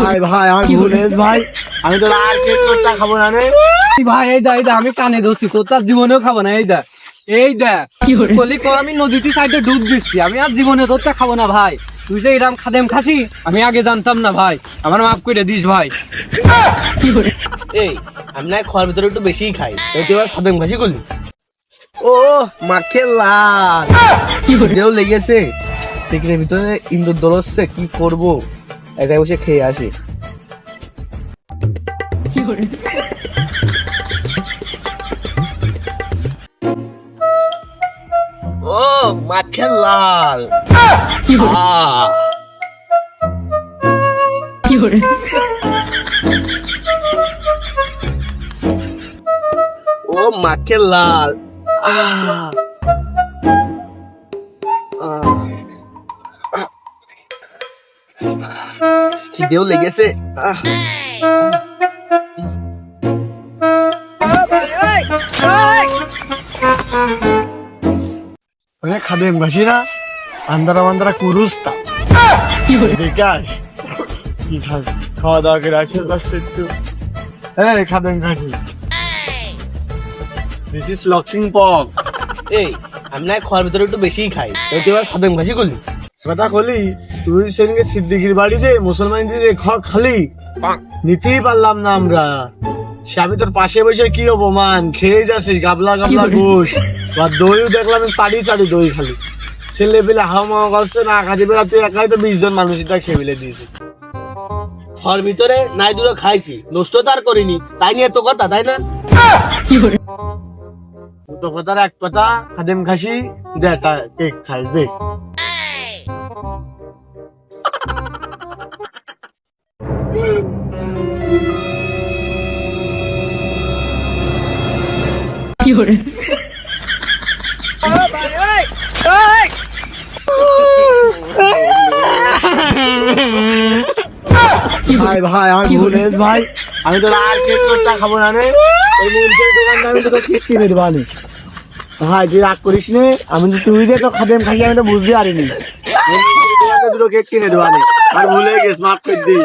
ভাই ভাই আমি ভুলেন ভাই। আমি তো আর কেক করতে খাব না রে। ভাই এই দা এই দা আমি কানে ধরছি কোথাও জীবনেও খাব না এই দা এই দা কলি কর আমি নদীতে সাইডে ডুব দিচ্ছি আমি আর জীবনে তোরটা খাব না ভাই। তুই যে এরম খাদেম খাসি আমি আগে জানতাম না ভাই। আমার মাফ করে দিস ভাই। কি এই আমি না খাওয়ার ভিতরে একটু বেশিই খাই। তাই এবার খাবেন ভাজি করলি? ও মাকে লাল। দেও লেগেছে। টিকিটের ভিতরে ইন্দুর দোলচ্ছে কি করব? একাই বসে খেয়ে আসি। ও মাখে লাল। আহ, ও মাখে লাল। খিদেও লেগেছে। আহ। ঘাসি না আন্দারা মান্দারা কুরুস্তা। বিকাশ, কি খাস খাওয়া দাওয়া করে আসে একটু। এই খাদেম ঘাসি দিস ইজ লক্সিং পক এই আমি না খাওয়ার ভিতরে একটু বেশিই খাই। তাই তুই খাবেন ভাজি করলি? কথা কলি তুই সেদিনকে সিদ্দিকির বাড়িতে মুসলমান খ খালি। নিতেই পারলাম না আমরা। সে আমি তোর পাশে বসে কি অপমান? খেয়ে যাচ্ছিস গাবলা গাবলা গোস বা দইও দেখলাম চারি চারি দই খালি। ছেলে পেলে হাওয়া করছে না কাজে বেড়াচ্ছে একাই তো বিশ জন মানুষ এটা খেয়ে ফেলে দিয়েছিস খাওয়ার ভিতরে নাই দুটো খাইছি নষ্ট তো আর করিনি। তাই নিয়ে তো কথা তাই না? দুটো কথার এক কথা খাদেম খাসি দে একটা কেক ছাড়বে ভাই ভাই আমার ভুলেন ভাই। আমি তো আর কেক করতে খাব না রে। ওই মুরগির দোকানটা আমি তো কেক কিনে দেবো ভাই তুই রাগ করিস নে আমি তো তুই যে তো খাদেম খাই আমি তো বুঝতে পারিনি। দুটো কেক কিনে দেবো আনি আর ভুলে গেছ মাফ করে দি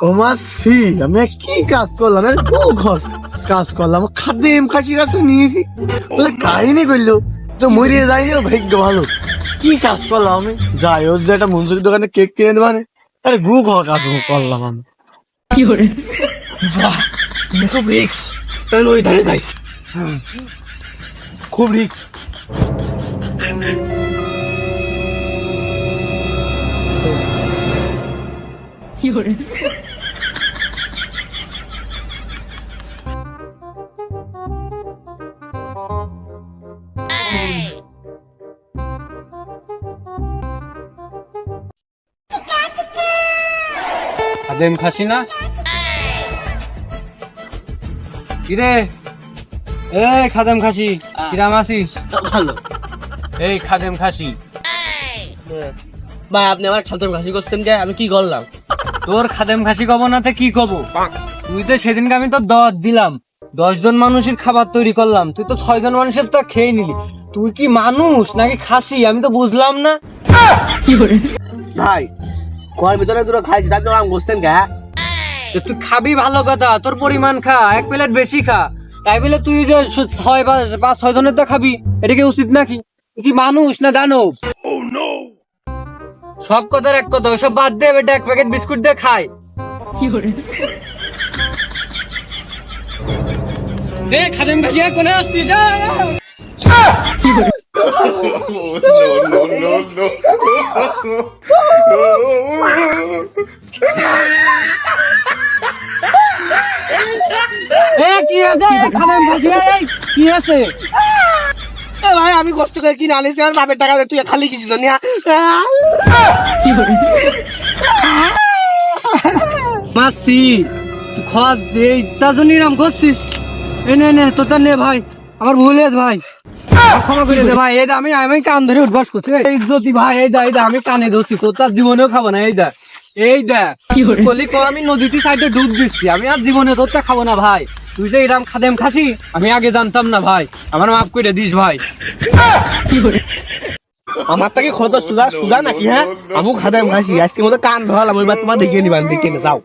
কমাসি আমি কি কাজ করলাম? আমি খুব খস কাজ করলাম খাদেম খাসি কাজ নিয়েছি। বলে কাহিনী করল তো মরিয়ে যায়নি ও ভাগ্য ভালো। কি কাজ করলাম আমি? যাই ওর যে একটা মুন্সির দোকানে কেক কিনে দেবো আরে। গু ঘর কাজ করলাম আমি। বাহ এটা খুব রিক্স তাহলে ওই ধারে যাই। খুব রিক্স খাদেম খাসি না কিরে এই খাদেম খাসি কিরাম আছিস? ভালো। এই খাদেম খাসি। ভাই আপনি আমার খালতাম ঘাসি করছেন কে? আমি কি করলাম? তোর খাদেম খাসি কব নাতে কি কব? তুই তো সেদিনকে আমি তো দশ দিলাম। দশ জন মানুষের খাবার তৈরি করলাম। তুই তো ছয় জন মানুষের তো খেয়ে নিলি। তুই কি মানুষ নাকি খাসি? আমি তো বুঝলাম না। ভাই খাওয়ার ভিতরে দুটো খাইছি তার জন্য আমি বসছেন কে? তো তুই খাবি ভালো কথা। তোর পরিমাণ খা এক প্লেট বেশি খা। তাই বলে তুই যে ছয় পাঁচ ছয় জনের তো খাবি এটা কি উচিত নাকি কি মানুষ না দানব সব কথার এক কথা ওসব বাদ দে এক প্যাকেট বিস্কুট দিয়ে খায় এ খাদেম খাসিয়া কোনে আসছিস যা। কি কি আছে? ভাই আমি কষ্ট করে কিনে আনিছি আর বাপের টাকা তুই খালি কিছু জানি মাসি এই তার জন্য এরম করছিস? এ নে নে তোর নে ভাই আমার ভুল ভাই। আমার ক্ষমা করে দে ভাই আমি আমি কান ধরে উঠবাস করছি এই যদি ভাই এই দা এই দা আমি কানে ধরছি তোর জীবনেও খাব না এই দা। এই দা কলি কর আমি নদীতে সাইডে ডুব দিচ্ছি আমি আর জীবনে তোরটা খাব না ভাই। তুই যে এরাম খাদেম খাসি, আমি আগে জানতাম না ভাই। আমার মাফ করে দিস ভাই। আমার তাকে ক্ষত সুদা সুদা নাকি হ্যাঁ? আমু খাদেম খাসি, আজকে মতো কান ধরালাম, এবার তোমার দেখিয়ে নিবান দেখে নে যাও।